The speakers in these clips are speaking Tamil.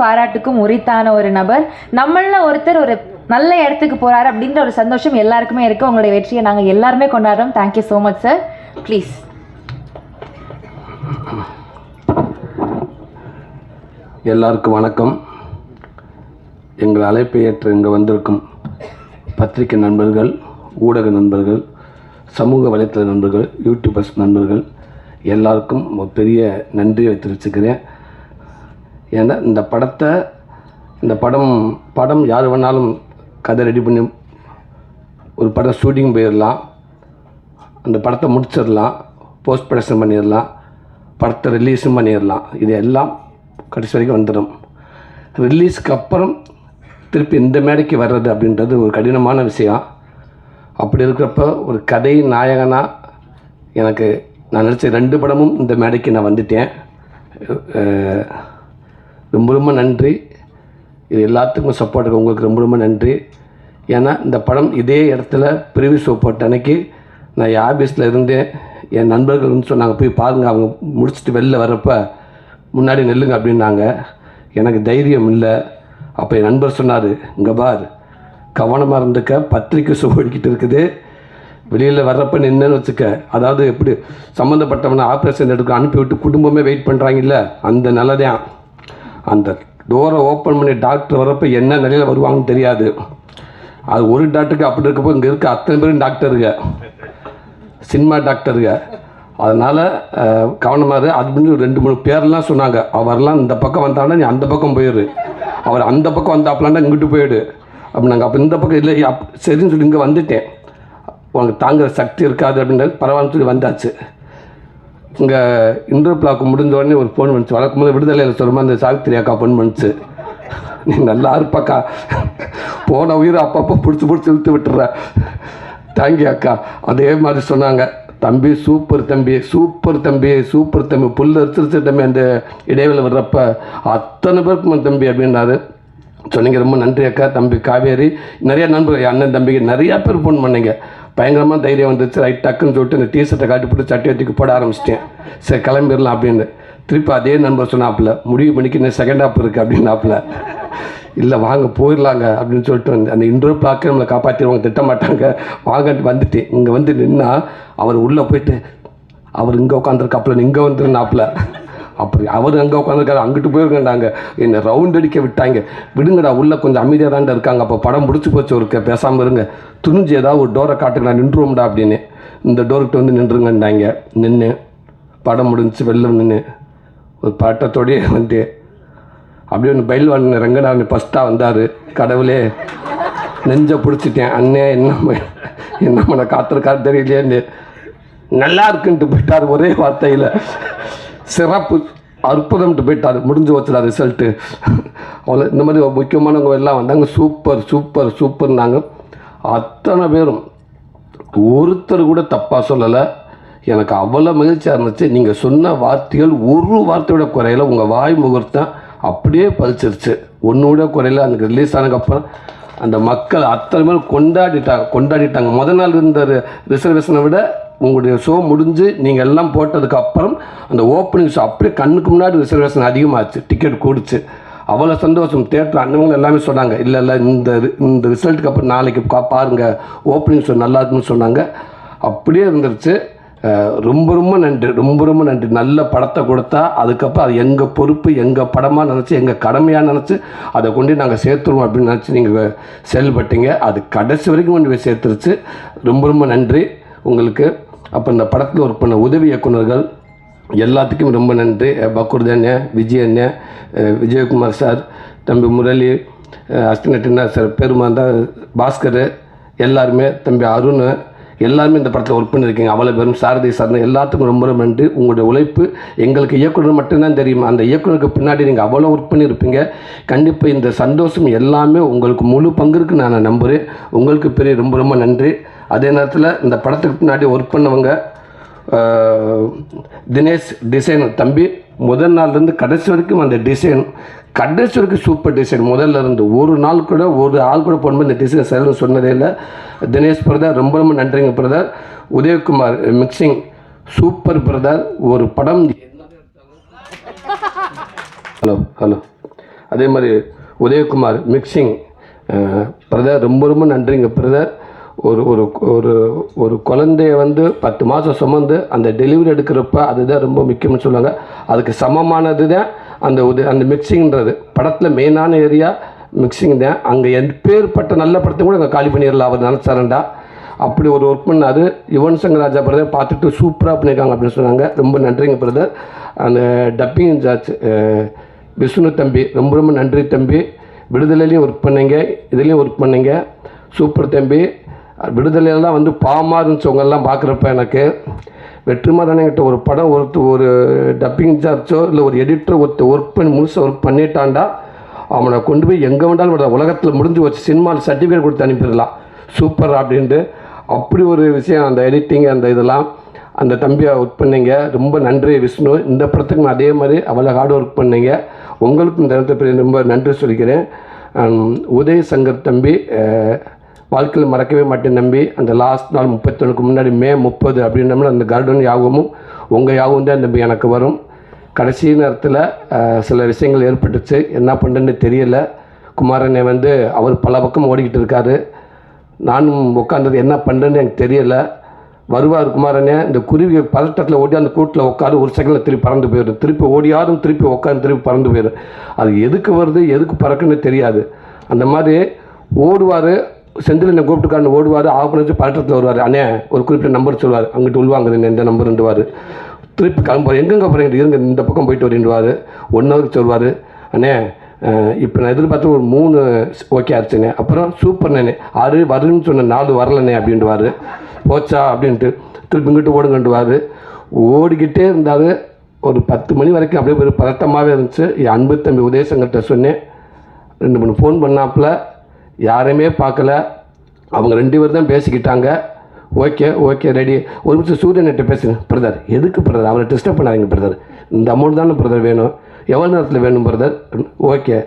பாராட்டுக்கும் உரித்தான ஒரு நபர். நம்மள ஒருத்தர் ஒரு நல்ல இடத்துக்கு போறாரு அப்படின்ற ஒரு சந்தோஷம் எல்லாருக்குமே இருக்கு. உங்களுடைய வெற்றியை நாங்கள் எல்லாருமே கொண்டாடுறோம். Thank you so much sir please எல்லாருக்கும் வணக்கம். எங்கள் அழைப்பை ஏற்று இங்கே வந்திருக்கும் பத்திரிகை நண்பர்கள் ஊடக நண்பர்கள் சமூக வலைத்தள நண்பர்கள் யூடியூபர்ஸ் நண்பர்கள் எல்லாருக்கும் ஒரு பெரிய நன்றியை தெரிவிச்சுக்கிறேன். ஏன்னா இந்த படத்தை இந்த படம் படம் யார் வேணாலும் கதை ரெடி பண்ணி ஒரு படம் ஷூட்டிங் போயிடலாம் அந்த படத்தை முடிச்சிடலாம் போஸ்ட் ப்ரொடக்ஷன் பண்ணிடலாம் படத்தை ரிலீஸும் பண்ணிடலாம் இது எல்லாம் கடைசி வரைக்கும் வந்துடும் ரிலீஸ்க்கு அப்புறம் திருப்பி இந்த மேடைக்கு வர்றது அப்படின்றது ஒரு கடினமான விஷயம். அப்படி இருக்கிறப்ப ஒரு கதை நாயகனாக எனக்கு நான் நினச்ச ரெண்டு படமும் இந்த மேடைக்கு நான் வந்துட்டேன். ரொம்ப ரொம்ப நன்றி. இது எல்லாத்துக்கும் சப்போர்ட் இருக்கு உங்களுக்கு ரொம்ப ரொம்ப நன்றி. ஏன்னா இந்த படம் இதே இடத்துல ப்ரிவியூ ஷோ போட்ட அன்னைக்கு நான் என் ஆஃபீஸில் இருந்தேன் என் நண்பர்கள் வந்து சொன்னாங்க போய் பாருங்கள் அவங்க முடிச்சுட்டு வெளில வரப்போ முன்னாடி நெல்லுங்க அப்படின்னாங்க. எனக்கு தைரியம் இல்லை. அப்போ என் நண்பர் சொன்னார் இங்கே பார் கவனமாக இருந்துக்க பத்திரிக்கை ஷோ இருக்குது. வெளியில் வர்றப்ப நின்றுன்னு வச்சுக்க. அதாவது எப்படி சம்மந்தப்பட்டவனை ஆப்ரேஷன் எடுக்க அனுப்பிவிட்டு குடும்பமே வெயிட் பண்ணுறாங்கல்ல அந்த நிலதான். அந்த டோரை ஓப்பன் பண்ணி டாக்டர் வரப்போ என்ன நிலையில் வருவாங்கன்னு தெரியாது. அது ஒரு டாக்டருக்கு அப்படி இருக்கப்போ இங்கே இருக்க அத்தனை பேரும் டாக்டருங்க சினிமா டாக்டருங்க அதனால் கவனமாக அப்படின்னு அது ரெண்டு மூணு பேர்லாம் சொன்னாங்க. அவர்லாம் இந்த பக்கம் வந்தாங்கன்னா நீ அந்த பக்கம் போயிடு அவர் அந்த பக்கம் வந்தாப்லான்னா இங்கிட்டு போயிடு. அப்படின்னாங்க அப்போ இந்த பக்கம் இல்லை. அப் சரின்னு சொல்லி இங்கே வந்துட்டேன். உனக்கு தாங்குற சக்தி இருக்காது அப்படின்றது பரவாயில்லன்னு சொல்லி வந்தாச்சு. இங்கே இன்டர் பிளாக் முடிஞ்ச உடனே ஒரு ஃபோன் வந்துச்சு. வளர்க்கும் போது விடுதலையில் சொல்லுமா அந்த சாவித்திரி அக்கா ஃபோன் பண்ணுச்சு நீ நல்லா இருப்பாக்கா. போன உயிரை அப்பப்போ பிடிச்சி பிடிச்சி இழுத்து விட்டுற தேங்க்யூ அக்கா. அதே மாதிரி சொன்னாங்க. தம்பி சூப்பர் தம்பி சூப்பர் தம்பி சூப்பர் தம்பி. புல் அரிச்சிருச்சு தம்பி அந்த இடைவெளி வர்றப்ப அத்தனை பேருக்கும் தம்பி அப்படின்னாரு. சொன்னீங்க ரொம்ப நன்றி அக்கா. தம்பி காவேரி நிறையா நண்பர்கள். என் அண்ணன் தம்பிக்கு நிறையா பேர் ஃபோன் பண்ணீங்க. பயங்கரமாக தைரியம் வந்துச்சு. ரைட் டக்குன்னு சொல்லிட்டு இந்த டீஷர்ட்டை காட்டி போட்டு சட்டி தூக்கி போட ஆரம்பிச்சிட்டேன். சரி கிளம்பிடலாம் அப்படின்னு. திருப்பி அதே நண்பர் சொன்னாப்புல முடிவு பண்ணிக்கு இன்னும் செகண்ட் ஆப் இருக்குது அப்படின்னாப்புல. இல்லை வாங்க போயிடலாங்க அப்படின்னு சொல்லிட்டு வந்து அந்த இன்டர்வியூ பிளாக்கே நம்மளை காப்பாற்றிடுவாங்க திட்ட மாட்டாங்க வாங்கன்ட்டு வந்துட்டேன். இங்கே வந்து நின்னா அவர் உள்ளே போயிட்டு அவர் இங்கே உட்காந்துருக்காப்புல இங்கே வந்துருந்தாப்புல அப்படி அவர் அங்கே உட்காந்துருக்காரு அங்கிட்டு போயிருக்கேன்டாங்க. என்னை ரவுண்ட் அடிக்க விட்டாங்க. விடுங்கடா உள்ளே கொஞ்சம் அமைதியாக தான்டா இருக்காங்க. அப்போ படம் பிடிச்சி போச்சு ஒருக்க பேசாமல் இருங்க. துணிஞ்சு ஏதாவது ஒரு டோரை காட்டுங்களா நின்றுவோம்டா அப்படின்னு. இந்த டோர்கிட்ட வந்து நின்றுங்கண்டாங்க நின்று படம் முடிஞ்சு வெளில நின்று ஒரு பட்டத்தோடையே வந்து அப்படியே ஒன்று பயில்வான் ரங்கநாதன் ஃபஸ்ட்டாக வந்தார். கடவுளே நெஞ்சை பிடிச்சிட்டேன். அண்ணே என்ன என்ன பண்ண காத்திருக்காரு தெரியலையேன்னு. நல்லா இருக்குன்ட்டு போயிட்டார் ஒரே வார்த்தையில். சிறப்பு அற்புதம்ட்டு போயிட்டார். முடிஞ்சு வச்சுடா ரிசல்ட்டு அவ்வளோ இந்த மாதிரி முக்கியமானவங்க எல்லாம் வந்தாங்க. சூப்பர் சூப்பர் சூப்பர்னாங்க அத்தனை பேரும். ஒருத்தர் கூட தப்பாக சொல்லலை. எனக்கு அவ்வளோ மகிழ்ச்சியாக இருந்துச்சு. நீங்கள் சொன்ன வார்த்தைகள் ஒரு வார்த்தையோட குறையில. உங்கள் வாய் முகூர்த்தம் அப்படியே பழிச்சிருச்சு ஒன்று கூட குறையில. எனக்கு ரிலீஸ் ஆனதுக்கப்புறம் அந்த மக்கள் அத்தனை பேர் கொண்டாடிட்டாங்க கொண்டாடிட்டாங்க. முத நாள் இருந்த ரிசர்வேஷனை விட உங்களுடைய ஷோ முடிஞ்சு நீங்கள் எல்லாம் போட்டதுக்கு அப்புறம் அந்த ஓப்பனிங் ஷோ அப்படியே கண்ணுக்கு முன்னாடி ரிசர்வேஷன் அதிகமாச்சு. டிக்கெட் கூடிச்சு. அவ்வளோ சந்தோஷம். தேட்டர் அண்ணவங்க எல்லாமே சொன்னாங்க. இல்லை இல்லை இந்த இந்த ரிசல்ட்டுக்கு அப்புறம் நாளைக்கு பாருங்கள் ஓப்பனிங் ஷோ நல்லா இருக்குன்னு சொன்னாங்க. அப்படியே இருந்துருச்சு. ரொம்ப ரொம்ப நன்றி ரொம்ப ரொம்ப நன்றி. நல்ல படத்தை கொடுத்தா அதுக்கப்புறம் அது எங்கள் பொறுப்பு எங்கள் படமாக நினச்சி எங்கள் கடமையாக நினச்சி அதை கொண்டு நாங்கள் சேர்த்துருவோம் அப்படின்னு நினச்சி நீங்கள் செயல்பட்டீங்க. அது கடைசி வரைக்கும் கொண்டு போய் சேர்த்துருச்சு. ரொம்ப ரொம்ப நன்றி. உங்களுக்கு அப்போ இந்த படத்தில் ஒர்க் பண்ண உதவி இயக்குனர்கள் எல்லாத்துக்கும் ரொம்ப நன்றி. அஹ் அண்ணன் விஜய் அண்ணன் விஜயகுமார் சார் தம்பி முரளி அஹ் அஸ்டினட்டினா சார் பெருமாந்தா பாஸ்கர் எல்லாருமே தம்பி அருண் எல்லாருமே இந்த படத்தில் ஒர்க் பண்ணியிருக்கீங்க அவ்வளோ பேரும் சாரதி சார்ந்த எல்லாத்துக்கும் ரொம்ப ரொம்ப நன்றி. உங்களுடைய உழைப்பு எங்களுக்கு இயக்குனர் மட்டும்தான் தெரியும். அந்த இயக்குனருக்கு பின்னாடி நீங்கள் அவ்வளோ ஒர்க் பண்ணியிருப்பீங்க கண்டிப்பாக இந்த சந்தோஷம் எல்லாமே உங்களுக்கு முழு பங்கிற்கு நான் நம்புகிறேன் உங்களுக்கு பெரிய ரொம்ப ரொம்ப நன்றி. அதே நேரத்தில் இந்த படத்துக்கு பின்னாடி ஒர்க் பண்ணவங்க தினேஷ் டிசைன் தம்பி முதல் நாள்லேருந்து கடைசி வரைக்கும் அந்த டிசைன் கடைசி வரைக்கும் சூப்பர் டிசைன் முதல்ல இருந்து ஒரு நாள் கூட ஒரு ஆள் கூட போடும்போது இந்த டிசைன் சரின்னு சொன்னதே இல்லை. தினேஷ் பிரதர் ரொம்ப ரொம்ப நன்றிங்க brother Udayakumar mixing super brother ஒரு படம் ஹலோ ஹலோ அதே மாதிரி உதயகுமார் மிக்சிங் பிரதர் eh, ரொம்ப ரொம்ப நன்றிங்க பிரதர் ஒரு ஒரு ஒரு ஒரு குழந்தைய வந்து பத்து மாதம் சுமந்து அந்த டெலிவரி எடுக்கிறப்ப அதுதான் ரொம்ப முக்கியம்னு சொல்லுவாங்க. அதுக்கு சமமானது தான் அந்த உத அந்த மிக்சிங்கிறது படத்தில் மெயினான ஏரியா மிக்சிங் தான். அங்கே எப்பேற்பட்ட நல்ல படத்தை கூட அங்கே காலி பண்ணிடலாம். அவர் நினச்சாரண்டா. அப்படி ஒரு ஒர்க் பண்ணாரு. யுவன் சங்கர் ராஜா பிரதர் பார்த்துட்டு சூப்பராக பண்ணியிருக்காங்க அப்படின்னு சொன்னாங்க. ரொம்ப நன்றிங்க பிரதர் அந்த டப்பிங் இன்சார்ஜ் விஷ்ணு தம்பி ரொம்ப ரொம்ப நன்றி தம்பி. விடுதலையிலையும் ஒர்க் பண்ணீங்க. இதுலேயும் ஒர்க் பண்ணிங்க. சூப்பர் தம்பி. விடுதலையெல்லாம் வந்து பாவமாக இருந்துச்சவங்கெல்லாம் பார்க்குறப்ப எனக்கு வெற்றிமாறன்கிட்ட ஒரு படம் ஒருத்தர் ஒரு டப்பிங் இன்சார்ஜோ இல்லை ஒரு எடிட்டர் ஒருத்தர் ஒர்க் பண்ணி முழுசாக ஒர்க் பண்ணிட்டாண்டா அவனை கொண்டு போய் எங்கே வேண்டாலும் விட உலகத்தில் முடிஞ்சு வச்சு சினிமாவில் சர்டிஃபிகேட் கொடுத்து அனுப்பிடலாம். சூப்பர் அப்படின்ட்டு. அப்படி ஒரு விஷயம் அந்த எடிட்டிங் அந்த இதெல்லாம் அந்த தம்பியை ஒர்க் பண்ணீங்க. ரொம்ப நன்றி விஷ்ணு. இந்த படத்துக்கு நான் அதே மாதிரி அவ்வளோ ஹார்ட் ஒர்க் பண்ணீங்க. உங்களுக்கும் இந்த இடத்துல ரொம்ப நன்றி சொல்லிக்கிறேன். உதய சங்கர் தம்பி வாழ்க்கையில் மறக்கவே மாட்டேன் தம்பி. அந்த லாஸ்ட் நாள் முப்பத்தொன்னுக்கு முன்னாடி மே முப்பது அப்படின்னம்னா அந்த கார்டன் யாகமும் உங்கள் யாகம் தான் தம்பி எனக்கு வரும். கடைசி நேரத்தில் சில விஷயங்கள் ஏற்பட்டுச்சு. என்ன பண்ணுறேன்னு தெரியல. குமாரனை வந்து அவர் பல பக்கம் ஓடிக்கிட்டு இருக்காரு. நானும் உட்காந்தது என்ன பண்ணுறேன்னு எனக்கு தெரியலை. வருவார் குமாரனே இந்த குருவி பதட்டத்தில் ஓடி அந்த கூட்டில் உட்காரு ஒரு செகண்டில் திருப்பி பறந்து போயிடும். திருப்பி ஓடியாரும் திருப்பி உட்காந்து திருப்பி பறந்து போயிடும். அது எதுக்கு வருது எதுக்கு பறக்குன்னு தெரியாது. அந்த மாதிரி ஓடுவார் செந்தில் என்ன கூப்பிட்டுக்காரன் ஓடுவார் ஆஃப் பண்ணி பதட்டத்தில் வருவார். அண்ணே ஒரு குறிப்பிட்ட நம்பர் சொல்லுவார். அங்கிட்டு உள்வாங்குது எந்த நம்பர்ன்றவார் திருப்பி கிளம்புவார். எங்கெங்கே போகிறீங்க இருங்க இந்த பக்கம் போயிட்டு வரீண்டுவார் ஒன் ஹவருக்கு சொல்வார் அண்ணே இப்போ நான் எதிர்பார்த்து ஒரு மூணு ஓகே ஆச்சுண்ணே. அப்புறம் சூப்பர் நேனே ஆறு வருன்னு சொன்ன நாலு வரலண்ணே அப்படின்ட்டுவார் போச்சா? அப்படின்ட்டு திருப்பி இங்கிட்டு ஓடுங்கன்ட்டுவார் ஓடிக்கிட்டே இருந்தார். ஒரு பத்து மணி வரைக்கும் அப்படியே ஒரு பதட்டமாகவே இருந்துச்சு. என் அன்பு தம்பி உதயசங்கர்கிட்ட சொன்னேன். ரெண்டு மூணு ஃபோன் பண்ணாப்புல. யாரையுமே பார்க்கல. அவங்க ரெண்டு பேர் தான் பேசிக்கிட்டாங்க. Okay okay ready. ஒரு நிமிஷம் சூரியன்கிட்ட பேசுங்க. பிரதர் எதுக்கு பிரதர் அவரை டிஸ்டர்ப் பண்ணாதீங்க பிரதர் இந்த அமௌண்ட் தானே பிரதர் வேணும். எவ்வளோ நேரத்தில் வேணும் பிரதர் ஓகே.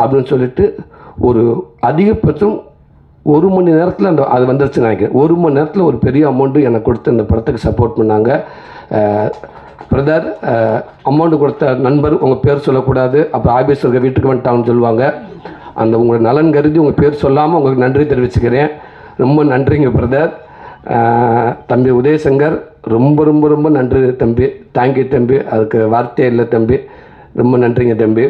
அப்படின்னு சொல்லிட்டு ஒரு அதிகபட்சம் ஒரு மணி நேரத்தில் அந்த அது வந்துருச்சுன்னு நினைக்கிறேன். ஒரு மணி நேரத்தில் ஒரு பெரிய அமௌண்ட்டு எனக்கு கொடுத்து அந்த படத்துக்கு சப்போர்ட் பண்ணாங்க. பிரதர் அமௌண்ட்டு கொடுத்த நண்பர் உங்கள் பேர் சொல்லக்கூடாது. அப்புறம் ஆபீஸ் இருக்க வீட்டுக்கு வந்துட்டாங்கன்னு சொல்லுவாங்க. அந்த உங்கள் நலன் கருதி உங்கள் பேர் சொல்லாமல் உங்களுக்கு நன்றி தெரிவிச்சுக்கிறேன். ரொம்ப நன்றிங்க பிரதர் தம்பி உதயசங்கர் ரொம்ப ரொம்ப ரொம்ப நன்றி தம்பி. தேங்க்யூ தம்பி. அதுக்கு வார்த்தையே இல்லை தம்பி. ரொம்ப நன்றிங்க தம்பி.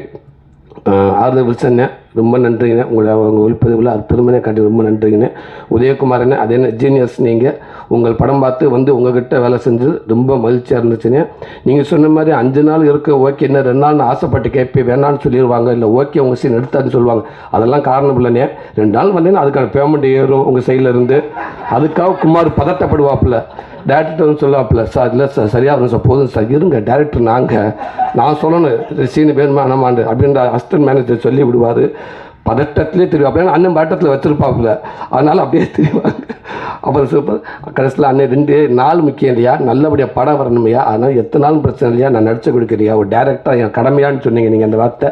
ஆறுதல் வில்சண்ணே ரொம்ப நன்றிங்கண்ணே உங்களை அவங்க ஒளிப்பதிவில் அற்புதமான காட்டி ரொம்ப நன்றிங்கண்ணே உதயகுமாரண்ணே அதே ஜீனியர்ஸ் நீங்கள் உங்கள் படம் பார்த்து வந்து உங்ககிட்ட வேலை செஞ்சு ரொம்ப மகிழ்ச்சியாக இருந்துச்சுண்ணே நீங்கள் சொன்ன மாதிரி அஞ்சு நாள் இருக்க ஓகே. என்ன ரெண்டு நாள்னு ஆசைப்பட்டு கேட்பேன். வேணான்னு சொல்லிடுவாங்க இல்லை ஓகே உங்கள் சீன் எடுத்தான்னு சொல்லுவாங்க. அதெல்லாம் காரணம் இல்லைண்ணே ரெண்டு நாள் வந்தீங்கன்னா அதுக்கான பேமெண்ட் ஏறும் உங்கள் சைடில் இருந்து. அதுக்காக குமார் பதட்டப்படுவாப்புல. டேரக்டர் வந்து சார் இல்லை சார் சரியாக வரும் சார் போதும் சார் இருங்க டேரக்டர் நாங்கள் நான் சொல்லணும் சீனு வேணுமா வேணாமாண்டு அப்படின்ற அசிஸ்டன்ட் மேனேஜர் சொல்லி விடுவார். பதட்டத்திலே தெரியும் அண்ணன் பதட்டத்தில் வச்சுருப்பாப்புல. அதனால் அப்படியே தெரியுவாங்க அப்புறம் சூப்பர் கடைசியில் அண்ணன் ரெண்டு நாள் முக்கியம் இல்லையா நல்லபடியாக படம் வரணுமையா அதனால் எத்தனை நாளும் பிரச்சனை இல்லையா நான் நடிச்சு கொடுக்குறியா ஒரு டேரக்டாக என் கடமையான்னு சொன்னீங்க நீங்கள் அந்த வார்த்தை.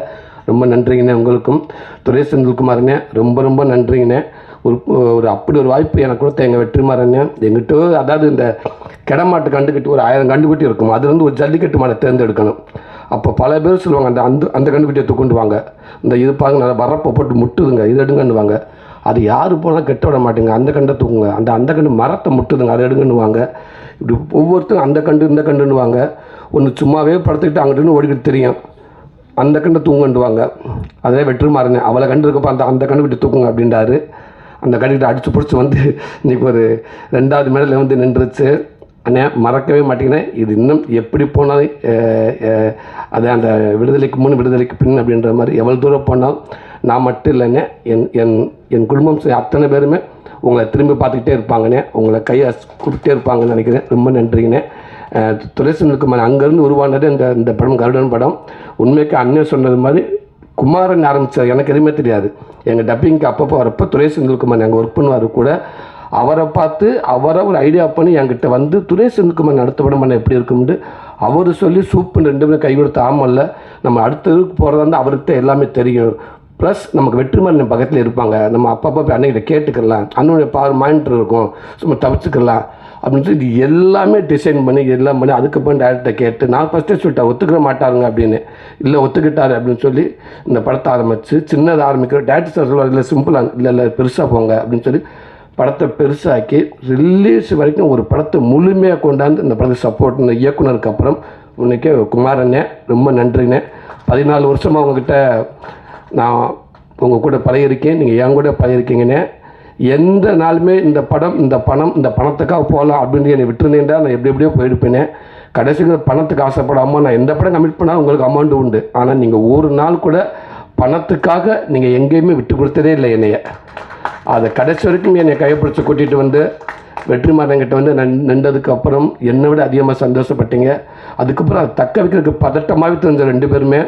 ரொம்ப நன்றிங்கண்ணே உங்களுக்கும். துரை செந்தில்குமாருண்ணே ரொம்ப ரொம்ப நன்றிங்கண்ணே. ஒரு ஒரு அப்படி ஒரு வாய்ப்பு எனக்கு கொடுத்த எங்கள் வெற்றிமாறண்ணே எங்கிட்ட அதாவது இந்த கிடமாட்டு கண்டுக்கிட்டு ஒரு ஆயிரம் கண்டுக்குட்டி இருக்கும். அது வந்து ஒரு ஜல்லிக்கட்டு மாடை தேர்ந்தெடுக்கணும். அப்போ பல பேர் சொல்லுவாங்க அந்த அந்த அந்த கண்டுக்குட்டியை தூக்குண்டு வாங்க இந்த இது பாருங்க நல்லா வரப்போ போட்டு முட்டுதுங்க இது எடுங்கன்னுவாங்க. அது யார் போனால் கெட்ட விட மாட்டேங்க. அந்த கண்டை தூக்குங்க. அந்த அந்த கண்டு மரத்தை முட்டுதுங்க அதை எடுங்கன்னுவாங்க. இப்படி ஒவ்வொருத்தரும் அந்த கண்டு இந்த கண்டுன்னுவாங்க. ஒன்று சும்மாவே படுத்துக்கிட்டு அங்கிட்டு ஓடிக்கிட்டு தெரியும். அந்த கண்டை தூங்கண்டுவாங்க அதே வெற்றிமாறனே அவளை கண்டு இருக்கப்போ அந்த அந்த கண்டு விட்டு தூக்குங்க அப்படின்றாரு. அந்த கண்டுகிட்ட அடித்து பிடிச்சி வந்து இன்றைக்கி ஒரு ரெண்டாவது மெடலில் வந்து நின்றுச்சு. அண்ணே மறக்கவே மாட்டேங்கிறேன் இது இன்னும் எப்படி போனாலும் அது அந்த விடுதலைக்கு முன் விடுதலைக்கு பின் அப்படின்ற மாதிரி எவ்வளோ தூரம் போனால் நான் மட்டும் இல்லைண்ணே. என் என் என் குடும்பம் அத்தனை பேருமே உங்களை திரும்பி பார்த்துக்கிட்டே இருப்பாங்கண்ணே. உங்களை கையை கூப்பிட்டே இருப்பாங்கன்னு நினைக்கிறேன். ரொம்ப நன்றிங்கண்ணே. அஹ், துரைசனுக்கு அங்கேருந்து உருவானது இந்த இந்த படம் கருடன் படம். உண்மைக்கு அண்ணன் சொன்னது மாதிரி குமாரன் ஆரம்பித்தார் எனக்கு எதுவுமே தெரியாது. எங்கள் டப்பிங்க்கு அப்பப்போ வரப்போ துரை செந்தில்குமார் அங்கே ஒர்க் பண்ணுவார் கூட. அவரை பார்த்து அவரை ஒரு ஐடியா பண்ணி என்கிட்ட வந்து துரை செந்தில்குமார் அடுத்த படம் பண்ண எப்படி இருக்கும்னு. அவர் சொல்லி சூப்பர் ரெண்டு பேரும் கை கொடுத்த ஆமல்ல நம்ம அடுத்த இதுக்கு போகிறதா இருந்தால் அவருக்கு தான் எல்லாமே தெரியும். ப்ளஸ் நமக்கு வெற்றிமாறன் பக்கத்தில் இருப்பாங்க. நம்ம அப்பப்போ போய் அன்னைக்கிட்ட கேட்டுக்கலாம். அண்ணனுடைய பார் மானிட்டர் இருக்கும். சும்மா தவிச்சுக்கலாம். அப்படின்னு சொல்லி எல்லாமே டிசைன் பண்ணி எல்லாம் பண்ணி அதுக்கப்புறம் டேரக்டரை கேட்டு நான் ஃபஸ்ட்டே சொல்லிட்டேன் ஒத்துக்கிற மாட்டாருங்க அப்படின்னு. இல்லை ஒத்துக்கிட்டாரு அப்படின்னு சொல்லி இந்த படத்தை ஆரம்பித்து சின்னதாக ஆரம்பிக்கிற டேரக்டர் சார் சொல்லுவார் இல்லை சிம்பிளாக இல்லை இல்லை பெருசாக போங்க அப்படின்னு சொல்லி படத்தை பெருசாக்கி ரிலீஸ் வரைக்கும் ஒரு படத்தை முழுமையாக கொண்டாந்து இந்த படத்தை சப்போர்ட் இந்த இயக்குனருக்கு அப்புறம் உன்னைக்கே குமாரண்ணே ரொம்ப நன்றிண்ணே. பதினாலு வருஷமாக உங்ககிட்ட நான் உங்கள் கூட பழகிருக்கேன் நீங்கள் என் கூட பழகிருக்கீங்கண்ணே எந்த நாளுமே இந்த படம் இந்த பணம் இந்த பணத்துக்காக போகலாம் அப்படின்னு என்னை விட்டுருந்தேன்டா. நான் எப்படி எப்படியோ போயிருப்பேனே கடைசிக்கு பணத்துக்கு ஆசைப்படாமல் நான் எந்த படம் கமிட் பண்ணாலும் உங்களுக்கு அமௌண்ட் உண்டு. ஆனால் நீங்கள் ஒரு நாள் கூட பணத்துக்காக நீங்கள் எங்கேயுமே விட்டு கொடுத்ததே இல்லை என்னைய. அதை கடைசி வரைக்கும் என்னை கைப்பிடிச்சு கூட்டிகிட்டு வந்து வெற்றிமாறன்கிட்ட வந்து நன் நின்றதுக்கப்புறம் என்னை விட அதிகமாக சந்தோஷப்பட்டீங்க. அதுக்கப்புறம் அதை தக்க வைக்கிறதுக்கு பதட்டமாகவே தெரிஞ்ச ரெண்டு பேருமே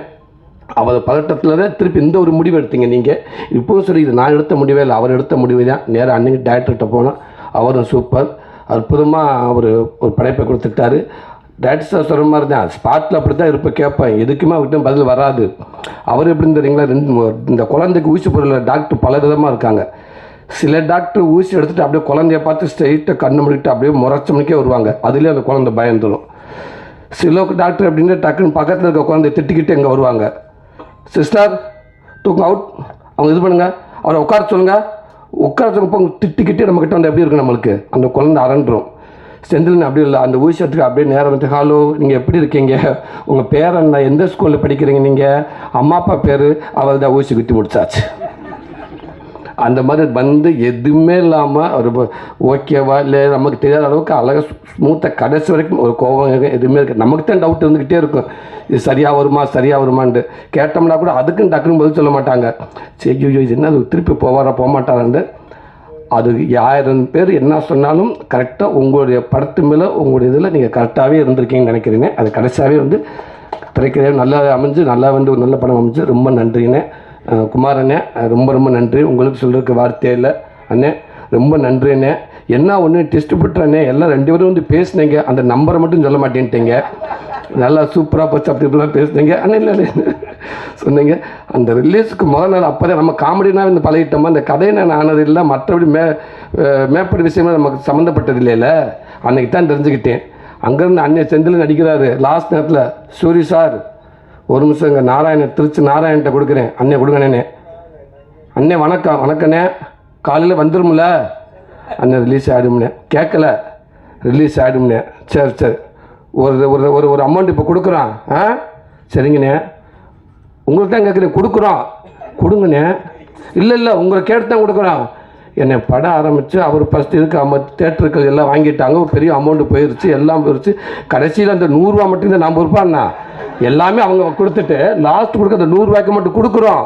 அவர் பதட்டத்தில் தான் திருப்பி இந்த ஒரு முடிவு எடுத்தீங்க நீங்கள் இப்போவும் சரி இது நான் எடுத்த முடிவே இல்லை அவர் எடுத்த முடிவு தான். நேராக அன்னைக்கு டேரக்டர்கிட்ட போனோம் அவரும் சூப்பர் அற்புதமாக அவர் ஒரு படைப்பை கொடுத்துட்டாரு டேரக்டர் சார் சொல்கிற மாதிரி தான் ஸ்பாட்டில் அப்படி தான் இருப்பேன் கேட்பேன். எதுக்குமே அவர்கிட்ட பதில் வராது. அவர் எப்படின்னு தெரியுங்களா ரெண்டு இந்த குழந்தைக்கு ஊசி பொருள் டாக்டர் பல விதமாக இருக்காங்க. சில டாக்டர் ஊசி எடுத்துகிட்டு அப்படியே குழந்தைய பார்த்து ஸ்ட்ரைட்டாக கண்ணு முடிக்கிட்டு அப்படியே முறைச்ச மணிக்கே வருவாங்க. அதுலேயே அந்த குழந்தை பயந்துடும் சில டாக்டர் அப்படின்னா டக்குன்னு பக்கத்தில் இருக்க குழந்தைய திட்டிக்கிட்டு இங்கே வருவாங்க. சிஸ்டர் தூக்கம் அவுட். அவங்க இது பண்ணுங்க. அவரை உட்கார சொல்லுங்கள் உட்கார சொல்லுங்க போங்க. திட்டிக்கிட்டு நம்மக்கிட்ட வந்து எப்படி இருக்கும் நம்மளுக்கு? அந்த குழந்தை அரண்டுரும் செந்தில் அப்படி இல்லை. அந்த ஊசி அப்படியே நேரம் வந்து ஹலோ நீங்கள் எப்படி இருக்கீங்க? உங்கள் பேர் என்ன? எந்த ஸ்கூலில் படிக்கிறீங்க நீங்கள் அம்மா அப்பா பேர் அவள் தான் ஊசி குத்தி முடிச்சாச்சு. அந்த மாதிரி வந்து எதுவுமே இல்லாமல் ஒரு ஓகேவா இல்லை நமக்கு தெரியாத அளவுக்கு அழகாக ஸ்மூத்தாக கடைசி வரைக்கும் ஒரு கோபம் எதுவுமே இருக்குது நமக்கு தான் டவுட் இருந்துக்கிட்டே இருக்கும். இது சரியாக வருமா சரியாக வருமான்ட்டு. கேட்டோம்னா கூட அதுக்குன்னு டக்குன்னு பதில் சொல்ல மாட்டாங்க. சரி ஐயோ இது என்ன அது திருப்பி போவாரா போக மாட்டாரான்ட்டு அது ஆயிரம் பேர் என்ன சொன்னாலும் கரெக்டாக உங்களுடைய படத்து மேலே உங்களுடைய இதில் நீங்கள் கரெக்டாகவே இருந்திருக்கீங்கன்னு நினைக்கிறீங்க. அது கடைசியாகவே வந்து திரைக்கதையாக நல்லா அமைஞ்சு நல்லா வந்து ஒரு நல்ல படம் அமைஞ்சு ரொம்ப நன்றிண்ணே குமார் குமாரண்ணே ரொம்ப ரொம்ப நன்றி. உங்களுக்கு சொல்கிறதுக்கு வார்த்தையே இல்லை. அண்ணே ரொம்ப நன்றி அண்ணே. என்ன ஒன்று டெஸ்ட்டு அண்ணே எல்லாம் ரெண்டு பேரும் வந்து பேசுனீங்க. அந்த நம்பரை மட்டும் சொல்ல மாட்டேன்ட்டீங்க. நல்லா சூப்பராக போச்சு அப்படி இப்படிலாம் பேசுனீங்க. அண்ணே இல்லை இல்லை சொன்னீங்க. அந்த ரிலீஸுக்கு முதல் நாள் அப்போ தான் நம்ம காமெடினா வந்து பழகிட்டோமா? அந்த கதையை நான் ஆனது இல்லை. மற்றபடி மே அஹ் மேற்படி விஷயமா நமக்கு சம்மந்தப்பட்டது இல்லைல்ல அன்னைக்கு தான் தெரிஞ்சுக்கிட்டேன். அங்கேருந்து அண்ணன் செந்தில் நடிக்கிறாரு. லாஸ்ட் நேரத்தில் சூரி சார் ஒரு நிமிஷம் இங்கே நாராயணன் திருச்சி நாராயண்கிட்ட கொடுக்குறேன். அண்ணே கொடுங்கண்ணே அண்ணே வணக்கம் வணக்கண்ணே காலையில் வந்துடும்ல அண்ணே ரிலீஸ் ஆகிடும்ண்ணே கேட்கல. ரிலீஸ் ஆகிடும்ண்ணே சரி சரி. ஒரு ஒரு ஒரு ஒரு அமௌண்ட் இப்போ கொடுக்குறோம் ஆ? சரிங்கண்ணே உங்களுக்கு தான் கேட்குறேன். கொடுக்குறோம் கொடுங்கண்ணே இல்லை இல்லை உங்களை கேட்டு தான் கொடுக்குறோம் என்னை படம் ஆரம்பித்து அவர் ஃபஸ்ட்டு இதுக்கு அம்ம தேட்டருக்கள் எல்லாம் வாங்கிட்டாங்க. ஒரு பெரிய அமௌண்ட்டு போயிருச்சு எல்லாம் போயிருச்சு. கடைசியில் அந்த நூறுரூவா மட்டும் நம்ம இருப்பாண்ணா எல்லாமே அவங்க கொடுத்துட்டு லாஸ்ட் கொடுக்க அந்த நூறுரூவாய்க்கு மட்டும் கொடுக்குறோம்.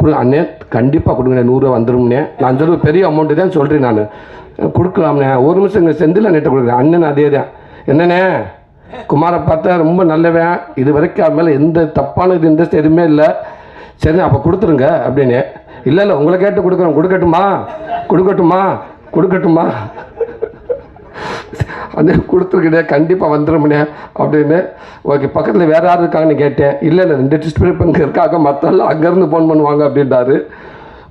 கொடு அண்ணே கண்டிப்பாக கொடுங்கண்ணே நூறுரூவா வந்துரும்ண்ணே நான் சொல்லுவேன் பெரிய அமௌண்ட்டு தான் சொல்கிறேன் நான். கொடுக்கலாம்ண்ணே. ஒரு நிமிஷம் இங்கே செந்தில் நெட்டை கொடுக்குறேன். அண்ணன் அதே தான். என்னண்ணே? குமாரை பார்த்தா ரொம்ப நல்லவன். இது வரைக்கும் அவன் மேலே எந்த தப்பான இது இந்த எதுவுமே இல்லை. சரி அப்போ கொடுத்துருங்க அப்படின்னு. இல்லை இல்லை உங்களை கேட்டு கொடுக்குறோம். கொடுக்கட்டுமா? கொடுக்கட்டுமா? கொடுக்கட்டுமா? அது கொடுத்துருக்கண்ணே கண்டிப்பாக வந்துடும்ண்ணே அப்படின்னு. ஓகே பக்கத்தில் வேறு யார் இருக்காங்கன்னு கேட்டேன். இல்லை இல்லை ரெண்டு டிஸ்பிளே இங்கே இருக்காங்க மற்றெல்லாம் அங்கேருந்து ஃபோன் பண்ணுவாங்க அப்படின்றாரு.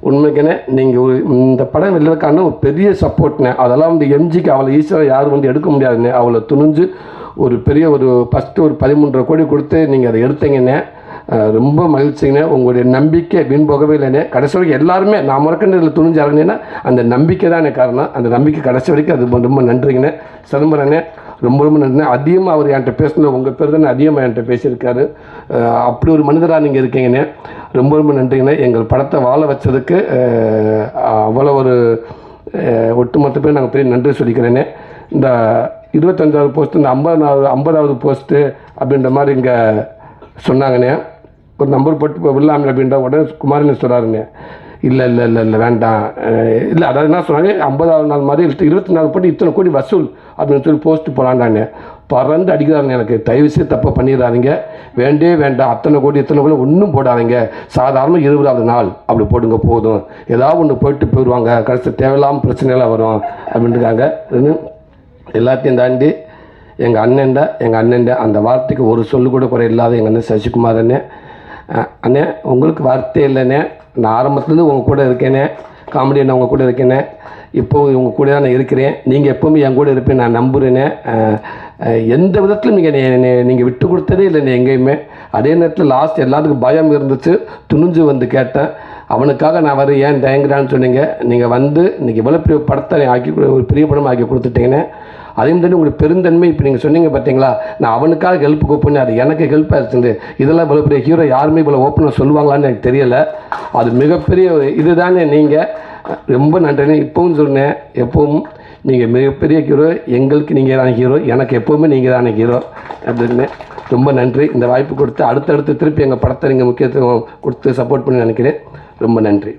உண்மைக்குனே நீங்கள் இந்த படம் வெளிவக்கான ஒரு பெரிய சப்போர்ட்னே அதெல்லாம் வந்து எம்ஜிக்கு அவளை ஈஸியாக யாரும் வந்து எடுக்க முடியாதுண்ணே அவளை துணிஞ்சு ஒரு பெரிய ஒரு ஃபஸ்ட்டு ஒரு பதிமூன்றரை கோடி கொடுத்து நீங்கள் அதை எடுத்தீங்கண்ணே ரொம்ப மகிழ்ச்சிங்கண்ணே உங்களுடைய நம்பிக்கை வீண் போகவே இல்லைண்ணே கடைசி வரைக்கும் எல்லாருமே நான் முறக்கண்டு இதில் துணிஞ்சு இறங்கினேன்னா அந்த நம்பிக்கை தான் எனக்கு காரணம். அந்த நம்பிக்கை கடைசி வரைக்கும் அது ரொம்ப- நன்றிங்கண்ணே சிதம்பரண்ணே ரொம்ப ரொம்ப நன்றி அதிகமாக அவர் என்கிட்ட பேசின உங்கள் பேர் தானே அதிகமாக என்கிட்ட பேசியிருக்காரு. அப்படி ஒரு மனிதராக நீங்கள் இருக்கீங்கண்ணே ரொம்ப ரொம்ப நன்றிங்கண்ணே எங்கள் படத்தை வாழ வச்சதுக்கு அவ்வளோ ஒரு ஒட்டுமொத்த பேர் நாங்கள் பெரிய நன்றி சொல்லிக்கிறேனே இந்த இருபத்தஞ்சாவது போஸ்ட்டு இந்த ஐம்பதாவது ஐம்பதாவது போஸ்ட்டு அப்படின்ற மாதிரி இங்கே சொன்னாங்கண்ணே ஒரு நம்பர் போட்டு இப்போ விடலாமே அப்படின்ற உடனே குமாரன் சொல்கிறாருங்க இல்லை இல்லை இல்லை இல்லை வேண்டாம். இல்லை அதாவது என்ன சொன்னாங்க ஐம்பதாவது நாள் மாதிரி இருபத்தி நாலு போட்டு இத்தனை கோடி வசூல் அப்படின்னு சொல்லி போஸ்ட்டு போலான்டானே பறந்து அடிக்கிறாருங்க எனக்கு. தயவு செய்து தப்பை பண்ணிடாதீங்க. வேண்டே வேண்டாம். அத்தனை கோடி இத்தனை கோடி ஒன்றும் போடாதீங்க. சாதாரண இருபதாவது நாள். அப்படி போடுங்க போதும். ஏதாவது ஒன்று போயிட்டு போயிடுவாங்க. கடைசி தேவையில்லாமல் பிரச்சனைலாம் வரும் அப்படின்றாங்க எல்லாத்தையும் தாண்டி எங்கள் அண்ணன்டா எங்கள் அண்ணன்டா அந்த வார்த்தைக்கு ஒரு சொல்லு கூட குறை இல்லாத எங்கள் அண்ணன் சசிகுமார் அண்ணன் அண்ணே உங்களுக்கு வார்த்தை இல்லைண்ணே. நான் ஆரம்பத்துலேருந்து உங்கள் கூட இருக்கேனே காமெடி நான் உங்கள் கூட இருக்கேனே இப்போ உங்கள் கூட தான் நான் இருக்கிறேன். நீங்கள் எப்போவுமே என் கூட இருப்பேன். நான் நம்புகிறேனே எந்த விதத்திலும் நீங்கள் நீங்கள் விட்டு கொடுத்ததே இல்லை எங்கேயுமே. அதே நேரத்தில் லாஸ்ட் எல்லாத்துக்கும் பயம் இருந்துச்சு. துணிஞ்சு வந்து கேட்டேன். அவனுக்காக நான் வர ஏன் தயங்குறான்னு சொன்னீங்க. நீங்கள் வந்து இன்றைக்கி இவ்வளோ பெரிய படத்தை ஆக்கி கொடு- ஒரு பெரிய படம் ஆக்கி கொடுத்துட்டீங்கன்னு அதையும் தாண்டி உங்களுக்கு பெருந்தன்மை இப்போ நீங்கள் சொன்னீங்க பார்த்தீங்களா நான் அவனுக்காக ஹெல்ப் கூப்பிடுனேன் அது எனக்கு ஹெல்ப் ஆயிடுச்சு இதெல்லாம் இவ்வளோ பெரிய ஹீரோ யாருமே இவ்வளோ ஓப்பனாக சொல்லுவாங்களான்னு எனக்கு தெரியலை. அது மிகப்பெரிய ஒரு இதுதானே நீங்கள் ரொம்ப நன்றி இப்போவும் சொன்னேன் எப்பவும் நீங்கள் மிகப்பெரிய ஹீரோ எங்களுக்கு நீங்கள் தான் ஹீரோ எனக்கு எப்போவுமே நீங்கள் தானே ஹீரோ அப்படின்னு ரொம்ப நன்றி. இந்த வாய்ப்பு கொடுத்து அடுத்தடுத்து திருப்பி எங்கள் படத்தை நீங்கள் முக்கியத்துவம் கொடுத்து சப்போர்ட் பண்ணி நினைக்கிறேன். ரொம்ப நன்றி.